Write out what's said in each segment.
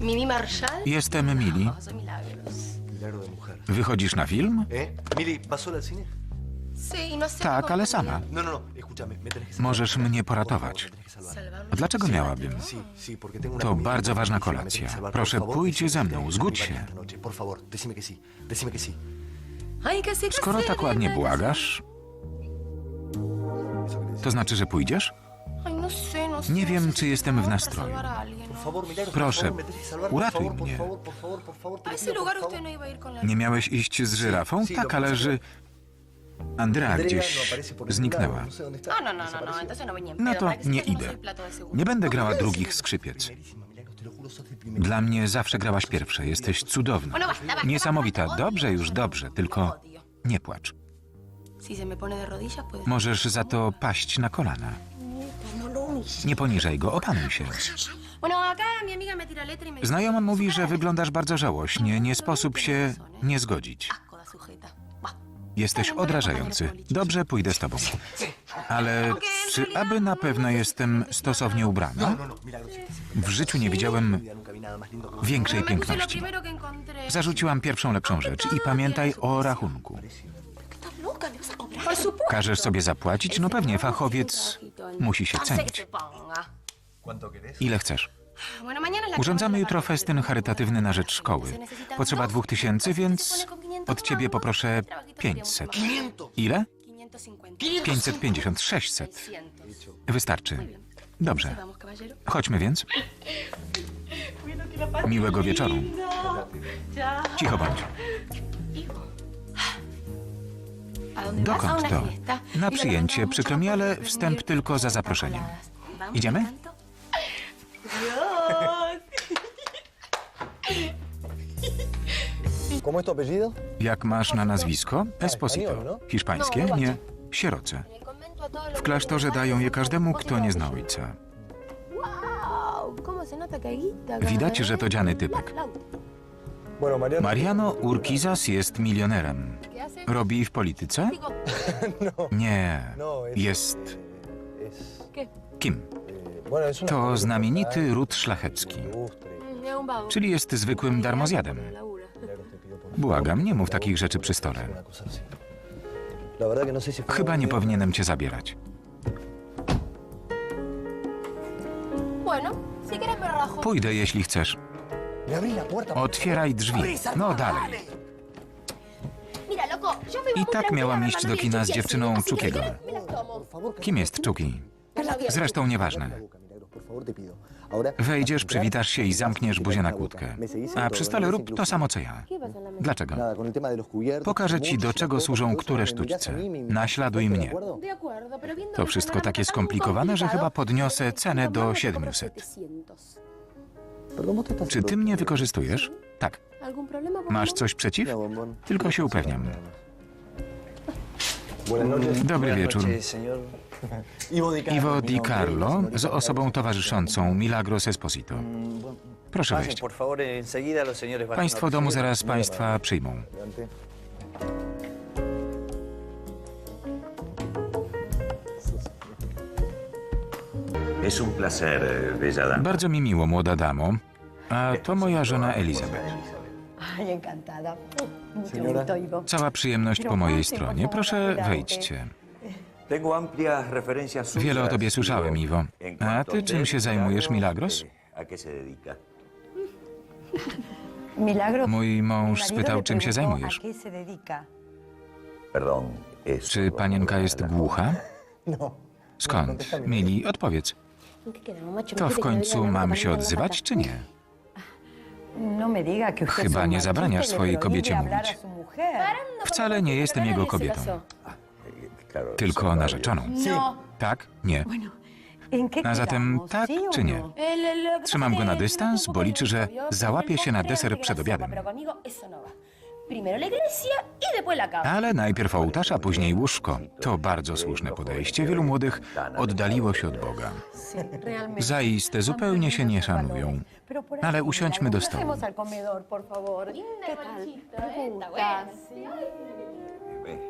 Mimi Marshall. Jestem Mili. Wychodzisz na film? ¿Eh? Mili, ¿vas sola al cine? Sí, no. Tak, ale sama. No, no, no, escúchame, me tenés que salvar. Możesz mnie poratować. Me tenés que salvar. salvarme. A dlaczego miałabym? Sí, sí, porque tengo una To comida bardzo ważna importantísima, me tenés kolacja. Proszę, Por favor, pójdź decime ze que mną, tenés zgódź się. esta noche. Por favor, decime que sí, decime que sí. Ay, que sí, que Skoro tak ładnie błagasz, to znaczy, że pójdziesz? Nie wiem, czy jestem w nastroju. Proszę, uratuj mnie. A ese lugar usted no iba a ir con la... Nie miałeś iść z żyrafą? Tak, ale es Andrea gdzieś zniknęła. no está. Ah, no, no, no, no, entonces no venía No to nie no idę. Nie będę grała ¿Cómo drugich skrzypiec. Dla mnie zawsze grałaś pierwsze. Jesteś cudowna. Niesamowita. Dobrze, już dobrze, tylko nie płacz. Si se me pone de rodillas, puede... Możesz za to paść na kolana. Nie poniżaj go, opanuj się. Y. Znajoma mówi, że wyglądasz bardzo żałośnie. Nie sposób się nie zgodzić. Jesteś odrażający. Dobrze, pójdę z tobą. Ale czy aby na pewno jestem stosownie ubrana? No, no. W życiu nie widziałem większej No piękności. Zarzuciłam pierwszą lepszą rzecz i pamiętaj o rachunku. Każesz sobie zapłacić? No pewnie, fachowiec musi się cenić. Ile chcesz? Urządzamy jutro festyn charytatywny na rzecz szkoły. Potrzeba dwóch tysięcy, więc od ciebie poproszę 500. Ile? 550. 550, 600. 600. Wystarczy. Dobrze. Chodźmy więc. Miłego wieczoru. Cicho bądź. Dokąd to? Na przyjęcie, przykro mi, ale wstęp tylko za zaproszeniem. Idziemy? Jak masz na nazwisko? Esposito. Hiszpańskie? Nie. Sieroce. W klasztorze dają je każdemu, kto nie zna ojca. Wow, ¿cómo se nota que hay guita acá, Widać, eh? że to dziany typek. Mariano. Urquizas jest milionerem. Robi w polityce? Digo, Nie. No, es, Jest es, kim? eh, To znamienity ród szlachecki. mm. Czyli jest zwykłym darmozjadem. Błagam, nie mów takich rzeczy przy stole. Chyba nie powinienem cię zabierać. Pójdę, jeśli chcesz. Otwieraj drzwi. No dalej. I tak miałam iść do kina z dziewczyną favor, Kim jest Czuki? Zresztą nieważne. Wejdziesz, przywitasz się i zamkniesz buzię na kłódkę. A todo, przy no stole rób to samo co ja. Dlaczego? Pokażę ci, do czego służą które sztućce. Naśladuj ¿de mnie. To wszystko takie skomplikowane, że chyba podniosę cenę do normalmente cobro 700. 700. Perdón, vos te estás Czy ty mnie wykorzystujesz? Tak. ¿Algún problema, Masz coś przeciw? No. Tylko się upewniam. Dobry wieczór. Señor. Ivo Di Carlo. Iwo Di Carlo z osobą towarzyszącą Milagros Esposito. Proszę wejść. Państwo domu zaraz państwa przyjmą. eh. Bardzo mi miło, młoda damo. A to moja żona Elizabeth. Cała przyjemność po mojej stronie. Proszę, wejdźcie. Wiele o tobie słyszałem, Iwo. A ty czym się zajmujesz, Milagros? Mój mąż spytał, czym się zajmujesz. Czy panienka jest głucha? No. Skąd? Mili, odpowiedz. To ¿Me w końcu mam się no odzywać, czy nie? No Chyba nie zabraniasz y swojej kobiecie mówić. Wcale nie jestem jego kobietą. Tylko narzeczoną. No. Tak? Nie. ¿En qué A zatem tak ¿Sí o czy nie? no? Trzymam go na dystans, bo liczy, że załapie się na deser przed obiadem. Y. Ale najpierw ołtarz, a później łóżko. To bardzo słuszne podejście. Wielu młodych oddaliło się od Boga. Zaiste zupełnie się nie szanują. Ale usiądźmy do stołu.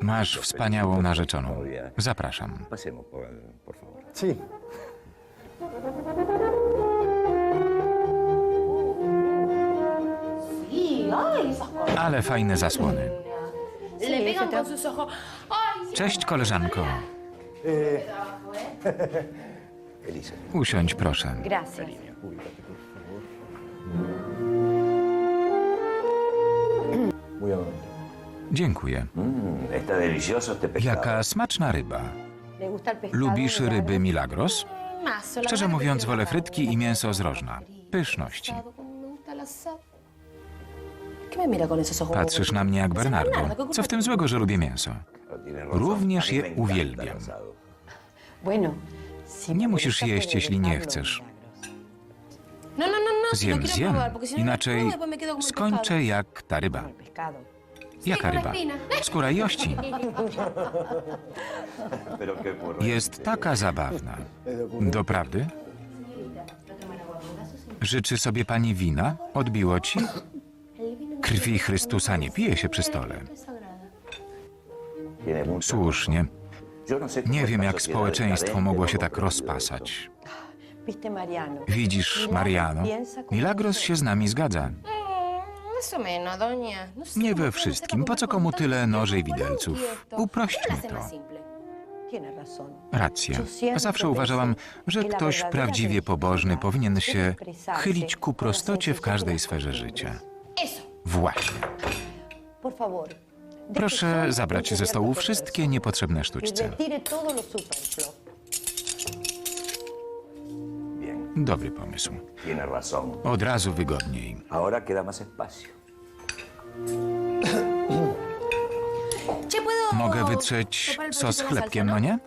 Masz wspaniałą narzeczoną. Zapraszam. Sí. Ale fajne zasłony. Cześć, koleżanko. Elisa. Usiądź, proszę. Gracias. Muy amable. Dziękuję. Mm. Jaka smaczna ryba. Lubisz ryby Milagros? Szczerze mówiąc, wolę frytki i mięso z rożna. Pyszności. Patrzysz na mnie jak Bernardo. Co w tym złego, że lubię mięso? Również je uwielbiam. Nie musisz jeść, jeśli nie chcesz. No, no, no, Zjem, zjem. Inaczej skończę jak ta ryba. Jaka ryba? Skóra i ości. Pero qué burro. Jest taka zabawna. Doprawdy? Życzy sobie pani wina? Odbiło ci? Krwi Chrystusa nie pije się przy stole. Słusznie. Nie wiem, jak społeczeństwo mogło się tak rozpasać. Widzisz, Mariano, Milagros się z nami zgadza. Más o menos, doña. No sé Nie cómo we pueden wszystkim. Po co komu tyle noży i widelców? Uprośćmy ¿Por qué lo to. Racja. Zawsze uważałam, że ktoś prawdziwie pobożny powinien się chylić ku prostocie w każdej sferze życia. Właśnie. Proszę zabrać ze stołu wszystkie niepotrzebne. Bien, Dobry pomysł. Od razu wygodniej. Ahora queda más espacio. Che, ¿puedo Mogę wytrzeć sos chlebkiem, salsa, no nie?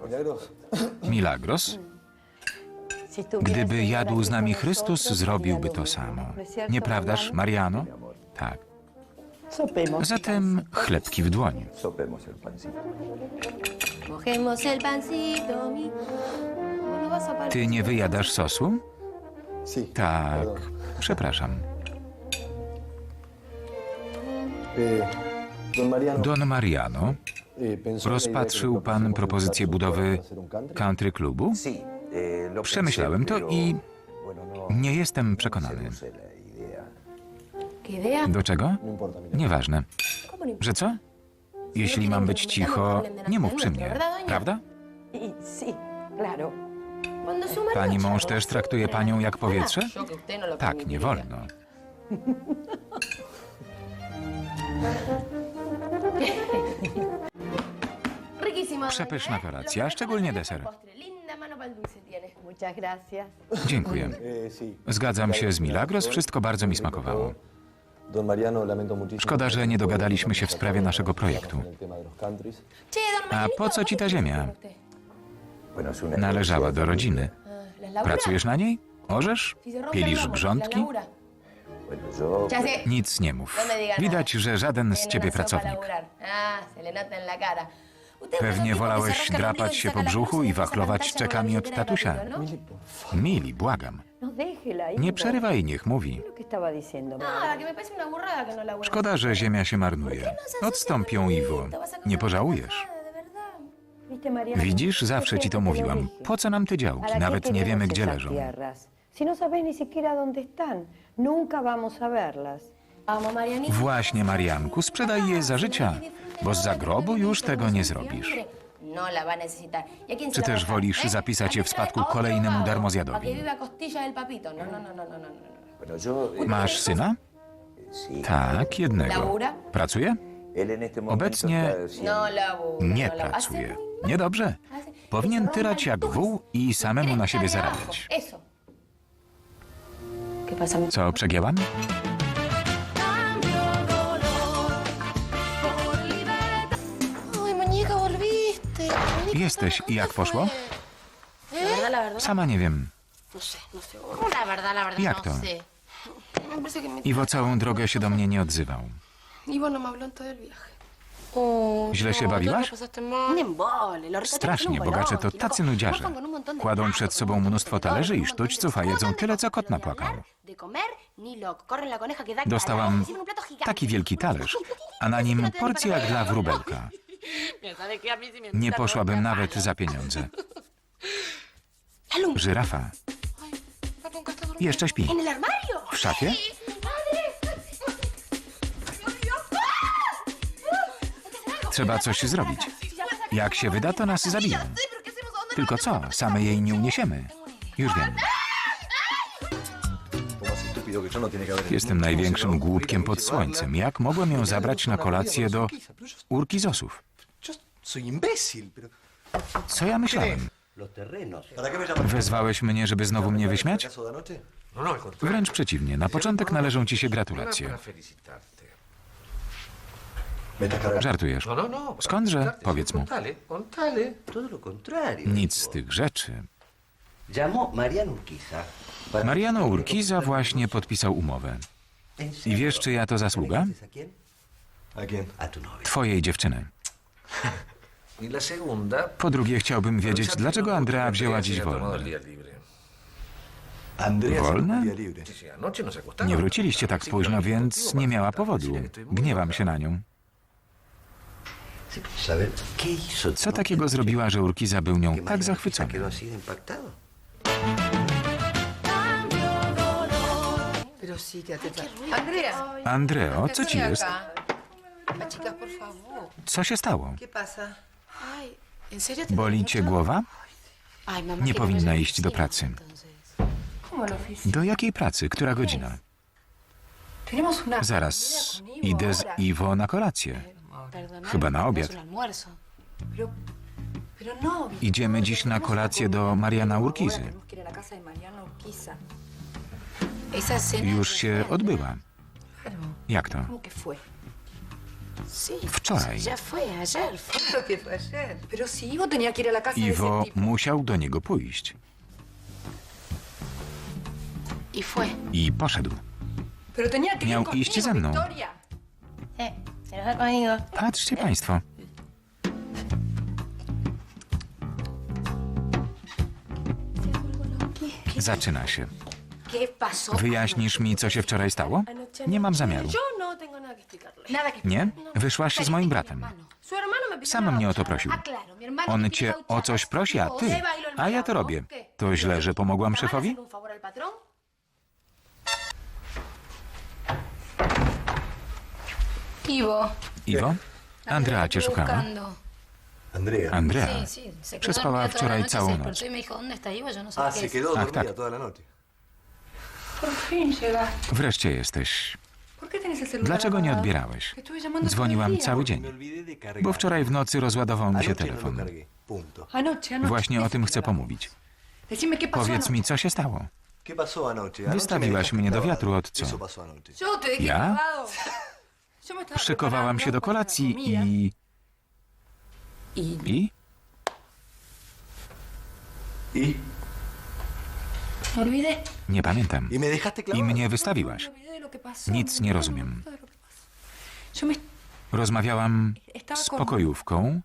Milagros. Gdyby jadł z nami Chrystus, zrobiłby to samo. ¿No Nieprawdaż, Mariano? Tak. Zatem chlebki w a parar. Ty nie wyjadasz sosu? Tak. Przepraszam. Idea que rozpatrzył le pan propozycję budowy country. klubu? Eh, Przemyślałem to i no, nie jestem no przekonany. sé la idea. ¿Qué idea? Do czego? No. Nieważne. ¿Cómo no? Że co? Jeśli mam być cicho, nie mów przy mnie, prawda? Y Pani mąż też traktuje panią jak powietrze? No Tak, nie wolno. Riquísimo. Przepyszna kolacja, szczególnie deser. Dziękuję. Eh. Zgadzam się z Milagros, wszystko bardzo mi smakowało. Szkoda, że nie dogadaliśmy się w sprawie naszego projektu. A po co ci ta ziemia? Należała do rodziny. Ah. Pracujesz na niej? Orzesz? Pielisz grządki? Nic nie mów. No. Widać, że żaden z ciebie pracownik. Ah, Pewnie wolałeś drapać y się po brzuchu y i a wachlować czekami od tatusia. ¿no? Mili, błagam. No. Nie przerywaj, niech mówi. Szkoda, że ziemia się marnuje. Odstąpią, Iwo. Nie pożałujesz. Widzisz, zawsze ci to mówiłam. Po co nam te ¿Para działki? Nawet nie wiemy, gdzie leżą. Si no sabes ni siquiera dónde están, nunca vamos a verlas. Właśnie, Marianku, sprzedaj je za życia, bo z zagrobu już tego nie zrobisz. No. ¿Y Czy też wolisz eh? zapisać je w ¿A quién se spadku kolejnemu darmozjadowi? No, no, no, no, no, no. no. Eh, Masz syna? Tak, jednego. Pracuje? Obecnie No. Nie no labura. pracuje. Niedobrze. Powinien tyrać jak wół i samemu na siebie zarabiać. Co, przegięłam? Jesteś. I jak poszło? Sama nie wiem. No sé, no. Jak no to? Iwo całą drogę się do mnie nie odzywał. Ivo no me habló en todo el viaje. Źle się bawiłaś? Embole, lo Strasznie, bogacze to tacy nudziarze. Kładą przed sobą mnóstwo talerzy i sztućców, a jedzą tyle, co kot napłakał. Dostałam taki wielki talerz, a na nim porcja jak dla wróbelka. Nie poszłabym nawet za pieniądze. Żyrafa. Jeszcze śpi. W szafie? Trzeba coś zrobić. Jak się wyda, to nas zabiją. Tylko co? Same jej nie uniesiemy. Już wiem. Jestem największym głupkiem pod słońcem. Jak mogłem ją zabrać na kolację do Urkizosów? Co ja myślałem? Wezwałeś mnie, żeby znowu mnie wyśmiać? Wręcz przeciwnie. Na początek należą ci się gratulacje. Żartujesz. No, no, no. Skądże? Powiedz mu. Nic z tych rzeczy. Mariano Urquiza. właśnie podpisał umowę. ¿En I wiesz, czyja to zasługa? Twojej dziewczyny. Po drugie, chciałbym wiedzieć, dlaczego Andrea wzięła dziś wolne. acostaba. Nie wróciliście tak późno, więc nie miała powodu. Gniewam się na nią. Sí, ¿Saber qué hizo? Co takiego zrobiła, że Urquiza był nią tak zachwycony? Andreo, co ci jest? Co się stało? ¿Qué pasa? Ay, ¿en serio te Boli cię głowa? Nie powinna iść do pracy. Do jakiej pracy? Która godzina? Zaraz idę z. Iwo na kolację. Chyba na obiad. no. Idziemy dziś na kolację do Mariana cena Już się odbyła. Jak to? Wczoraj. Iwo musiał do niego pójść. Y. I poszedł. Miał iść ze mną. Patrzcie państwo. Zaczyna się. Wyjaśnisz mi, co się wczoraj stało? Nie mam zamiaru. No Nie? Wyszłaś się z moim bratem. Sam mnie o to prosił. Ah, On cię o coś prosi, a ty. Y lo A ja to robię. To źle, że pomogłam ¿Van a szefowi? Iwo? Andrea cię szukała. Andrea. Przespała wczoraj całą noc. y no Ah, se quedó Tak, dormida tak. toda la noche. Por fin llegaste. Wreszcie jesteś. ¿Por qué tenés el celular Dlaczego nie apagado? odbierałeś? Que estuve llamando todo el Dzwoniłam día. cały Me dzień, olvidé de cargar. bo wczoraj w nocy rozładował mi się Anoche no lo telefon. cargué. Punto. Anoche, anoche. Właśnie o tym chcę pomówić. Decime qué pasó Powiedz anoche. mi, co się stało. ¿Qué pasó anoche? Anoche Wystawiłaś dejaste mnie do clavado. wiatru od co? Eso pasó anoche. Yo Szykowałam się do kolacji i... I? Olvidé. Nie pamiętam. ¿Y me dejaste I mnie wystawiłaś. Pasó. Nic me nie olvidé rozumiem. Rozmawiałam z pokojówką.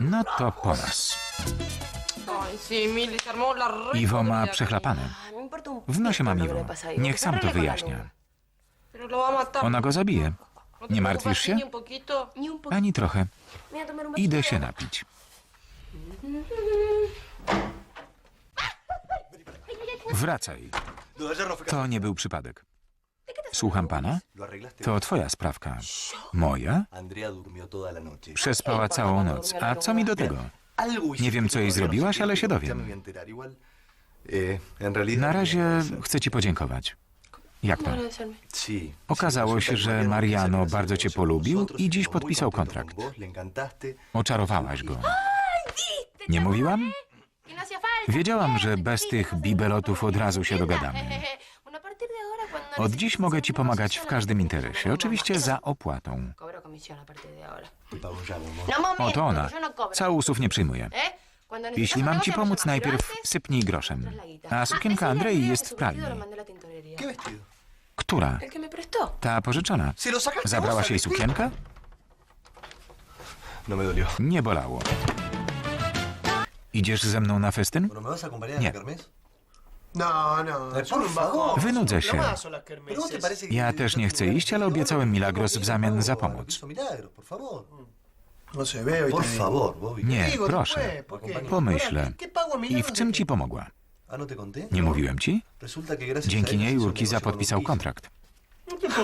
No to po nas. Iwo ma przechlapane. W nosie mam Iwo. Niech sam to wyjaśnia. Ona go zabije. ¿No te Nie martwisz się? Ani trochę. Idę się napić. Wracaj. To nie był przypadek. Słucham pana? To twoja sprawka. Moja? Przespała całą noc. A co mi do tego? Nie wiem, co jej zrobiłaś, ale się dowiem. Na razie chcę ci podziękować. Jak to? Okazało się, że Mariano bardzo cię polubił i dziś podpisał kontrakt. Oczarowałaś go. Nie mówiłam? Wiedziałam, że bez tych bibelotów od razu się dogadamy. Od dziś mogę ci pomagać w każdym interesie, oczywiście za opłatą. Amor. No, momento, Oto ona. no. Całusów nie przyjmuję. ¿Eh? Jeśli mam ci pomóc, najpierw sypnij groszem. A sukienka ese Andrei jest w pralni. Która? Ta pożyczona. ¿Se lo sacaste Zabrałaś jej sukienkę? No. Nie bolało. Idziesz ze mną na festyn? Bueno, ¿me vas a acompañar Nie. No, no. Por favor. bajón. Wynudzę się. más son las ¿Pero vos te kermeses. parece que Ja też nie chcę iść, ale obiecałem no, Milagros no, w zamian no, za no, pomoc. por favor. No se ve hoy. Por te digo. favor, Bobby. Nie, proszę. Pomyślę. Ahora, ¿qué- qué pago a I w czym ci pomogła? Ah, ¿no te conté? Nie No. mówiłem ci? Resulta que gracias a Dzięki niej Urquiza podpisał kontrakt.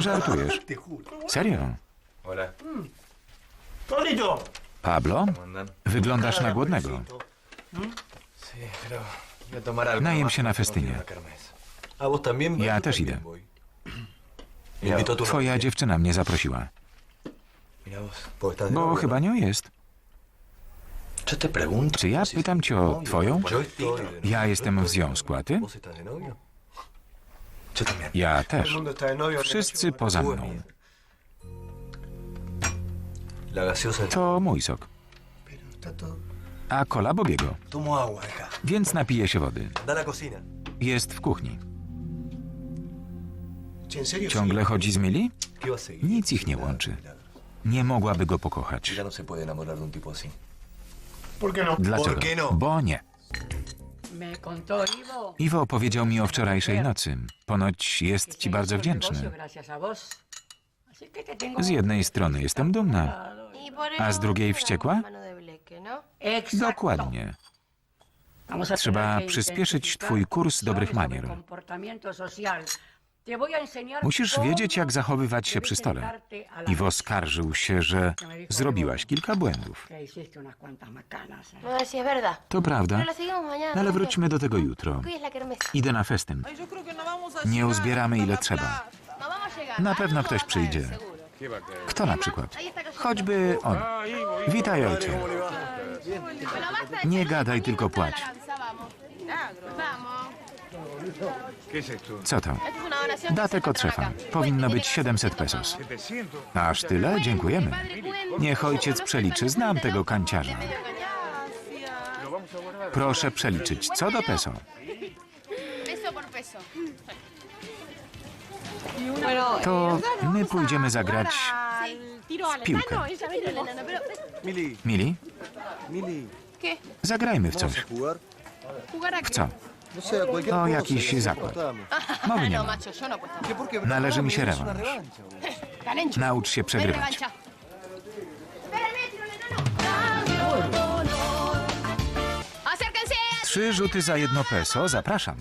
Żartujesz. Te juro. Serio? Hola. Pablo, ¿Cómo andan? wyglądasz na głodnego. Sí, pero Najem się na festynie. Ja też idę. Twoja dziewczyna mnie zaprosiła. Bo chyba nią jest. Czy ja pytam cię o twoją? Ja jestem w związku, a ty? Ja też. Wszyscy poza mną. To mój sok. A kola Bobiego. Tomo agua, hija. Więc napiję się wody. Anda a la cocina. Jest w kuchni. Che, ¿En serio? Ciągle chodzi z Mili? ¿Qué va a seguir? Nic ich nie łączy. Nie mogłaby go pokochać. Ya no se puede enamorar de un tipo así. ¿Por qué no? Dlaczego? ¿Por qué no? Bo nie. Iwo opowiedział mi o wczorajszej nocy. Ponoć jest ci bardzo wdzięczny. Z jednej strony jestem dumna, Y A z drugiej wściekła? mano de bleque, ¿no? Dokładnie. Trzeba przyspieszyć twój kurs dobrych manier. Musisz wiedzieć, jak zachowywać się przy stole. Iwo skarżył się, że zrobiłaś kilka błędów. No, es verdad. To prawda, ale ¿no? wróćmy do tego jutro. Idę na festyn. No Nie uzbieramy ile trzeba. No. Na pewno ktoś przyjdzie. Kto na przykład? Choćby on. Witaj, ojcze. Nie gadaj, tylko płacz. Co to? Datek od. Powinno być que 700 ser pesos. Aż tyle? Dziękujemy. Niech ojciec przeliczy, el znam tego kanciarza. Proszę przeliczyć. Co do peso? Peso por peso. To my pójdziemy zagrać al piłkę. No, Mili. Zagrajmy w coś. qué? Co? No O cosa. jakiś zakład. Mowy nie No, ma. macho, yo no Należy mi się rewanż. Naucz się No przegrywać. Trzy rzuty za jedno peso. Zapraszam.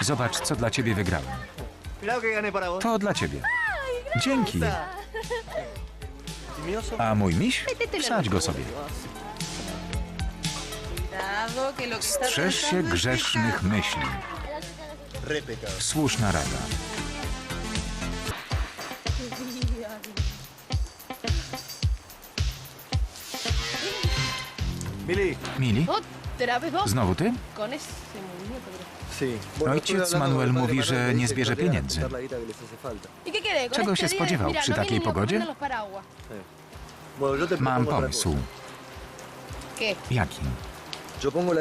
Zobacz, co dla ciebie wygrałem. To dla ciebie. Dzięki. A mój miś? Wsadź go sobie. Strzeż się grzesznych myśli. Słuszna rada. Mili. Mili? Znowu ty? Ojciec Manuel mówi, że nie zbierze pieniędzy. ¿Y Czego się spodziewał przy no takiej pogodzie? Mam pomysł. Jaki?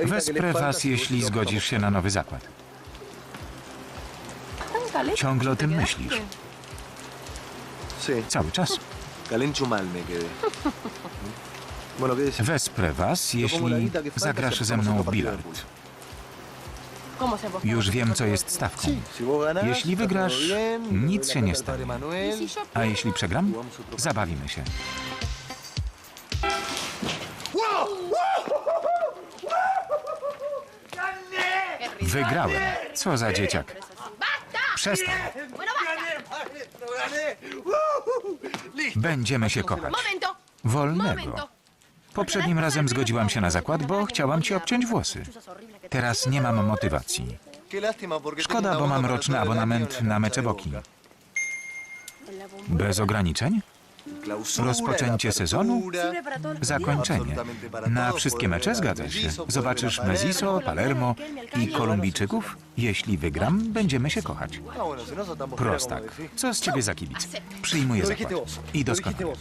Wesprę was, jeśli zgodzisz się na nowy zakład. Ciągle o tym myślisz. Cały czas. calencho mal me quedé. Wesprę was, jeśli zagrasz ze mną w bilard. Już wiem, co jest stawką. Jeśli wygrasz, bien, nic się nie stanie. Padre Manuel. ¿Y si yo A jeśli przegram, zabawimy się. Wygrałem. Co za dzieciak. Przestań. Będziemy się kochać. Momento. Wolnego. Poprzednim razem zgodziłam się na zakład, bo chciałam ci obciąć włosy. Teraz nie mam motywacji. Szkoda, bo mam roczny abonament na mecze boki. Bez ograniczeń? Rozpoczęcie sezonu? Zakończenie. Na wszystkie mecze zgadza się. Zobaczysz Meziso, Palermo i Kolumbijczyków. Jeśli wygram, będziemy się kochać. Prostak. Co z ciebie za kibic? Przyjmuję zakład. I doskonale.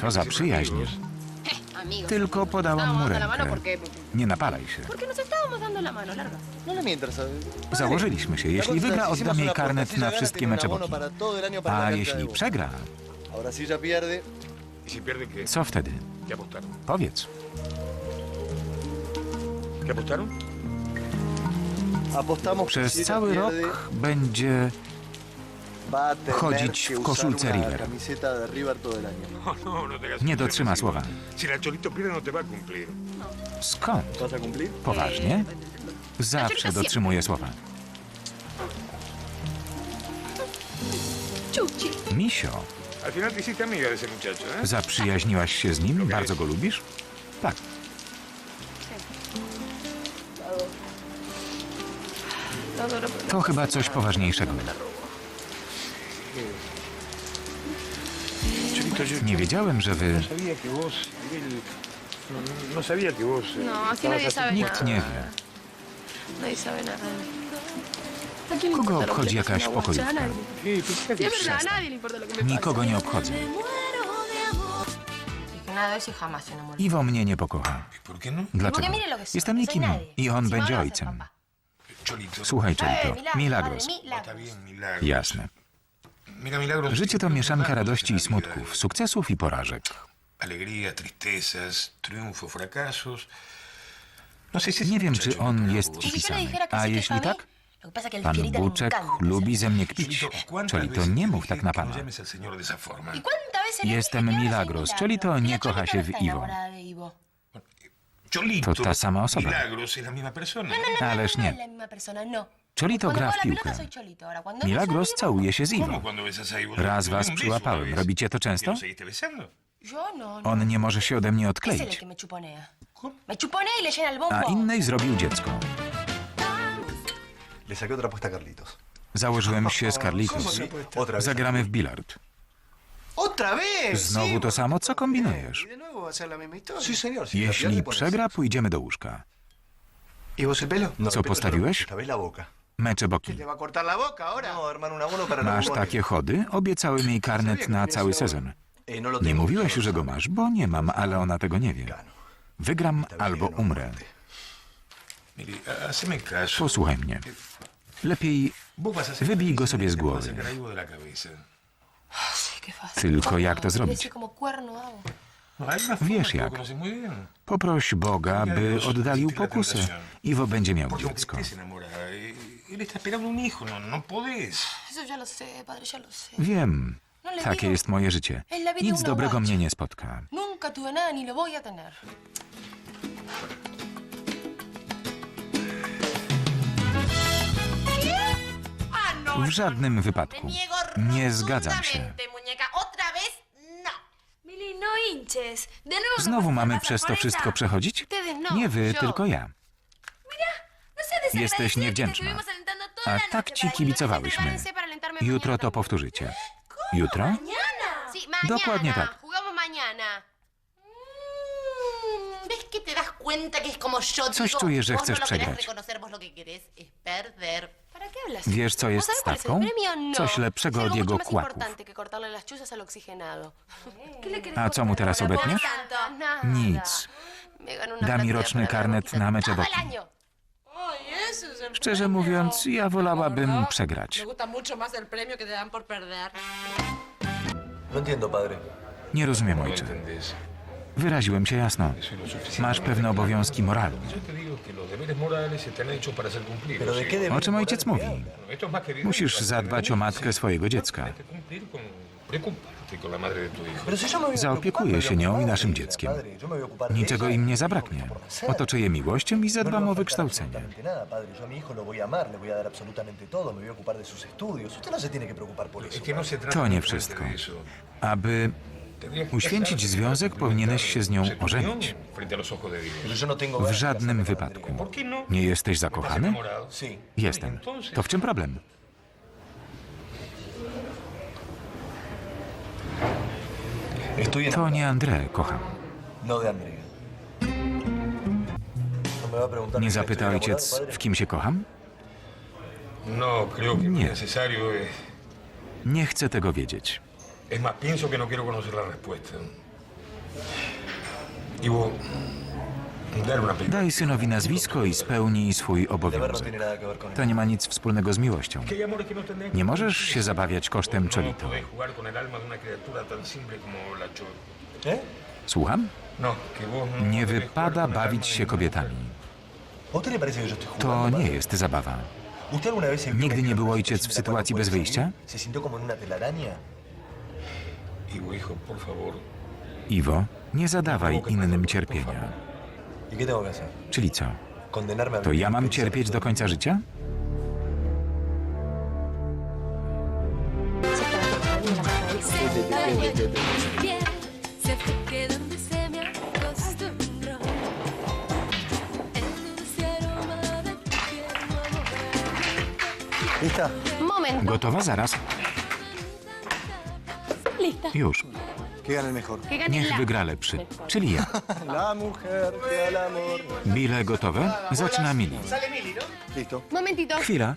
Co za przyjaźń. Tylko podałam mu rękę. Nie napalaj się. No. Założyliśmy się. Jeśli wygra, oddam jej karnet na wszystkie mecze boki. A jeśli przegra, ¿Y co wtedy? Powiedz. Przez cały rok będzie chodzić w koszulce River. No, no, no Nie dotrzyma słowa. Skąd? Poważnie? Zawsze dotrzymuje słowa. Misio, ¿eh? zaprzyjaźniłaś się z nim? Bardzo go lubisz? Tak. To chyba coś poważniejszego. Nie wiedziałem, że wy... no no, no vos... eh, No, aquí nadie sabe Nikt nada. nie wie. Nadie sabe nada. ¿A quién le Kogo obchodzi jakaś pokojówka? nadie. ¿Qué? ¿Pero qué Sí, es verdad, a haces? nadie le importa lo que me pasa. Nikogo nie obchodzę. Dije nada de eso y jamás se enamoró. Iwo mnie nie pokocha. ¿Por qué no? Dlaczego? Jestem nikim i on będzie ojcem. Słuchaj, Eh, Cholito, milagros. No, está milagros. Jasne. Życie to mieszanka radości i smutków, sukcesów i porażek. No Nie wiem, czy on jest. Y que A jeśli tak? Pan Buczek lubi ze mnie kpić. ¿cuántas Cholito, veces nie mów tak na no pana. ¿Y Jestem soy Milagros. Milagros? Cholito nie kocha się no w Iwo. To ta sama osoba. Ależ No nie. No. Cholito gra w piłkę. cuando Milagros a całuje się z ¿Cómo Iwo. cuando besas a Ivo? Raz was beso przyłapałem. Robicie to ¿Y często? no, no. On nie może się ode mnie odkleić. y. A innej zrobił dziecko. Le saqué otra apuesta a Carlitos. Założyłem się z Carlitos. Sí, otra vez. Zagramy w bilard. ¡Otra vez! Znowu to samo, co kombinujesz? De nuevo va a ser la misma historia. Sí, señor. Si la Jeśli przegra, pójdziemy do łóżka. ¿Y vos el pelo? No, Co el pelo postawiłeś? Esta vez la boca. Mecze boki. No, Masz takie chody? Obiecały mi karnet na cały sezon. Eh, no Nie mówiłeś, solo że go masz, bo nie mam, ale ona tego nie wie. Wygram albo umrę. Posłuchaj mnie. Lepiej wybij go sobie z głowy. Tylko jak to zrobić? No, Wiesz jak. Poproś Boga, by oddalił pokusę. Iwo będzie miał dziecko. Él está esperando un hijo, no, no podés. Eso ya lo sé, padre, ya lo sé. Wiem. Takie jest moje życie. Nic dobrego mnie nie spotka. Nunca tuve nada ni lo voy a tener. W żadnym wypadku. Nie zgadzam się. muñeca. Otra vez, no. Mili, no hinches. De nuevo que Znowu mamy przez to wszystko przechodzić? Ustedes no, Nie wy, yo. tylko ja. No Jesteś niewdzięczna. A tak ci kibicowałyśmy. Jutro to powtórzycie. Jutro? Dokładnie tak. Mm, ¿Ves que te das cuenta que es como yo Coś czuję, że chcesz no przegrać. Wiesz, co jest ¿Vos sabés cuál es stawką? No. Coś lepszego od jego kłaków. importante que cortarle las chuzas al oxigenado. ¿Qué le querés A co mu teraz obetniesz? Nic. Da mi roczny karnet boquita na boki. año. Szczerze mówiąc, ja wolałabym przegrać. No padre. Nie rozumiem, No ojcze. Wyraziłem się jasno. Masz pewne obowiązki moralne. Deberes O czym ojciec mówi? No. Musisz zadbać o matkę swojego dziecka. Zaopiekuję się nią i naszym dzieckiem. Niczego im nie zabraknie. Otoczę je miłością i zadbam o wykształcenie. no To nie wszystko. Aby uświęcić związek, powinieneś się z nią ożenić. no W żadnym wypadku. Andrea. ¿Por qué no? Nie jesteś ¿Estás zakochany? Jestem. To w czym problem? To nie André kocham. No Nie zapyta ojciec, w kim się kocham? No, Nie. eh. Nie chcę tego wiedzieć. Es más, pienso que no quiero conocer la respuesta. Una película. Daj synowi nazwisko i spełnij swój obowiązek. To nie ma nic wspólnego z miłością. Nie możesz się zabawiać kosztem Cholito. Słucham? Nie wypada bawić się kobietami. To nie jest zabawa. ¿Usted alguna vez se vio Nigdy nie był ojciec w sytuacji bez wyjścia? Iwo, nie zadawaj innym cierpienia. Czyli co? To ja mam cierpieć do końca życia? Momento. Gotowa zaraz. Już. Que gane el mejor. Que gane Niech la. wygra lepszy. Czyli ja. La mujer que al amor. Bile gotowe? Zaczyna Mili. Listo. Momentito. Chwila.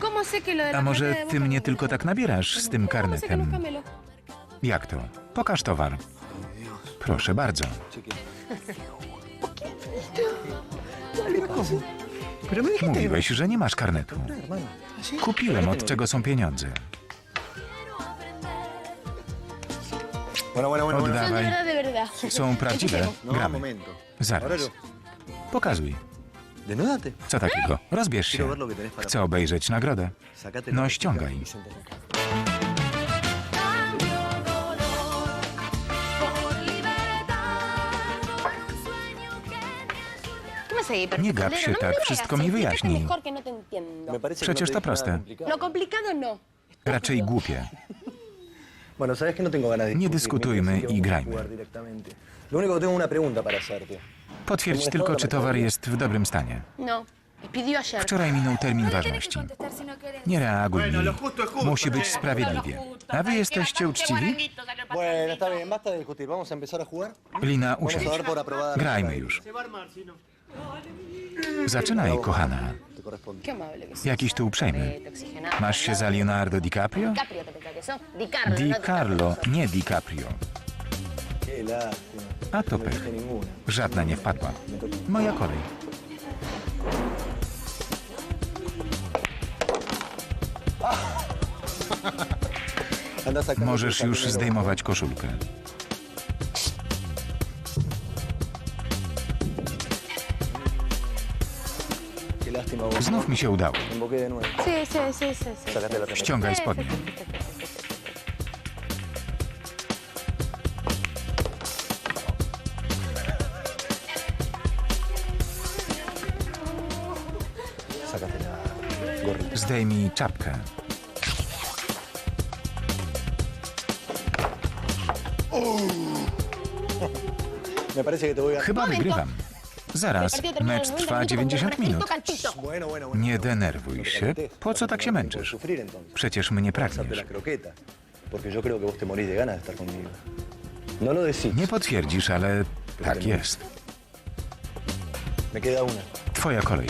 ¿Cómo sé que lo de la A może de ty boca mnie no- tylko tak nabierasz z tym ¿Cómo sé que no karnetem? Jak to? Pokaż towar. Proszę bardzo. Mówiłeś, że nie masz karnetu. Kupiłem, od czego są pieniądze. Bueno, bueno, bueno. bueno. Son de Oddawaj. verdad, de verdad. Są prawdziwe. No, Gramy. momento. Ahora Zaraz. Pokazuj. Co takiego? Rozbierz się. Chcę obejrzeć nagrodę. No ściągaj. y sentate. Cambio dolor por libertad. Sueño que ¿Qué me seguí, Nie gap się tak, wszystko mi wyjaśnij. mejor que no te entiendo. Me parece que Przecież no to te dije nada proste. complicado. Lo complicado no. Raczej głupie. Nie discutir, dyskutujmy i grajmy. Potwierdź tylko, czy towar jest w dobrym stanie. No. Wczoraj minął termin ważności. Nie reaguj mi. Musi być sprawiedliwie. A wy jesteście uczciwi? Lina, usiądź. Grajmy już. Zaczynaj, kochana. Jakiś tu uprzejmy. Masz się za Leonardo DiCaprio? Di Carlo, nie DiCaprio. A to pech. Żadna nie wpadła. Moja kolej. Możesz już zdejmować koszulkę. Znów mi się udało. Sí, sí, sí, sí. sí. Ściągaj spodnie. Zdejmij czapkę. Chyba wygrywam. Zaraz, mecz trwa 90 minut. Nie denerwuj się. Po co tak się męczysz? Przecież mnie pragniesz. No. Nie potwierdzisz, ale tak jest. Twoja kolej.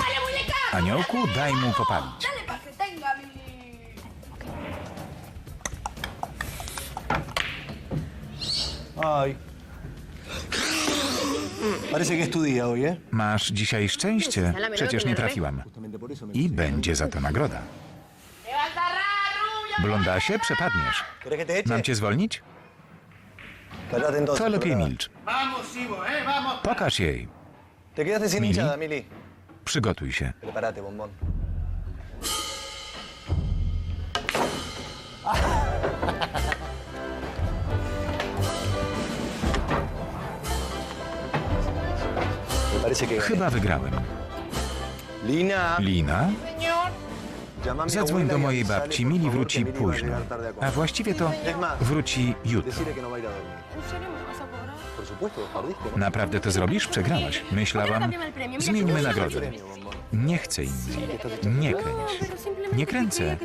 Aniołku, daj mu popalić. Ay. Parece que es tu día hoy, ¿eh? Masz dzisiaj szczęście. Przecież nie trafiłam. I będzie za to nagroda. Blondasie, przepadniesz. Mam cię zwolnić? To lepiej milcz. Pokaż jej. Mili. Przygotuj się. Chyba wygrałem. Lina. Zadzwoń do mojej babci. Mili wróci późno. a właściwie to wróci jutro. no ¿no? Naprawdę to zrobisz? Przegrałaś. Myślałam, zmieńmy nagrodę. Nie chcę inni. Nie kręć. Nie kręcę.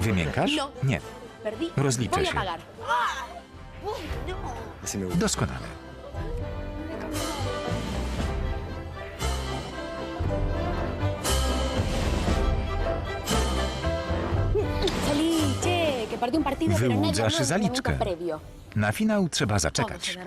Wymiękasz? Nie. Perdí. Rozliczę się. Doskonale. Wyłudzasz de un zaliczkę. Na finał trzeba zaczekać.